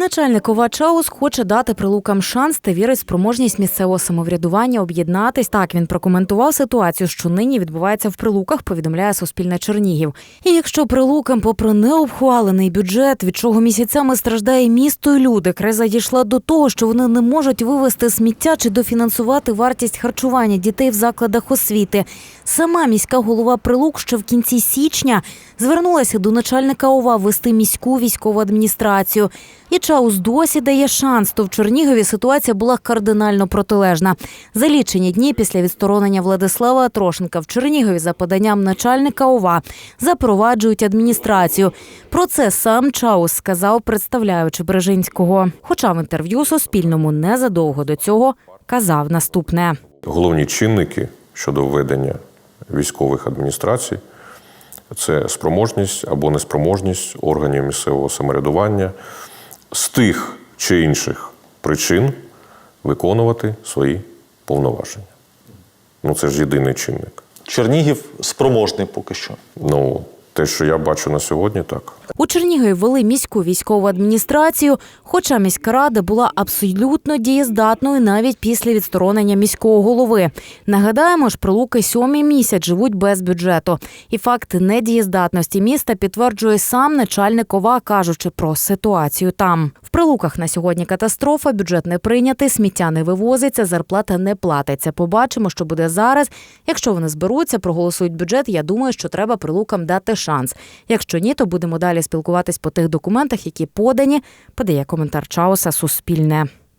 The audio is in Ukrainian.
Начальник ОВА Чаус хоче дати прилукам шанс та вірить спроможність місцевого самоврядування об'єднатись. Так він прокоментував ситуацію, що нині відбувається в прилуках. Повідомляє Суспільне Чернігів. І якщо прилукам, попри необхвалений бюджет, від чого місяцями страждає місто і люди, криза дійшла до того, що вони не можуть вивезти сміття чи дофінансувати вартість харчування дітей в закладах освіти. Сама міська голова Прилук ще в кінці січня звернулася до начальника ОВА вести міську військову адміністрацію. І Чаус досі дає шанс, то в Чернігові ситуація була кардинально протилежна. За лічені дні після відсторонення Владислава Трошенка в Чернігові за поданням начальника ОВА запроваджують адміністрацію. Про це сам Чаус сказав, представляючи Бережинського. Хоча в інтерв'ю Суспільному незадовго до цього казав наступне. Головні чинники щодо введення військових адміністрацій це спроможність або неспроможність органів місцевого самоврядування з тих чи інших причин виконувати свої повноваження. Ну, це ж єдиний чинник. Чернігів спроможний поки що. Ну, те, що я бачу на сьогодні, так. У Чернігові ввели міську військову адміністрацію, хоча міська рада була абсолютно дієздатною навіть після відсторонення міського голови. Нагадаємо ж, прилуки сьомий місяць живуть без бюджету. І факт недієздатності міста підтверджує сам начальник ОВА, кажучи про ситуацію там. В прилуках на сьогодні катастрофа, бюджет не прийнятий, сміття не вивозиться, зарплата не платиться. Побачимо, що буде зараз. Якщо вони зберуться, проголосують бюджет. Я думаю, що треба прилукам дати шанс. Якщо ні, то будемо далі спілкуватись по тих документах, які подані. Подає коментар Чауса Суспільне.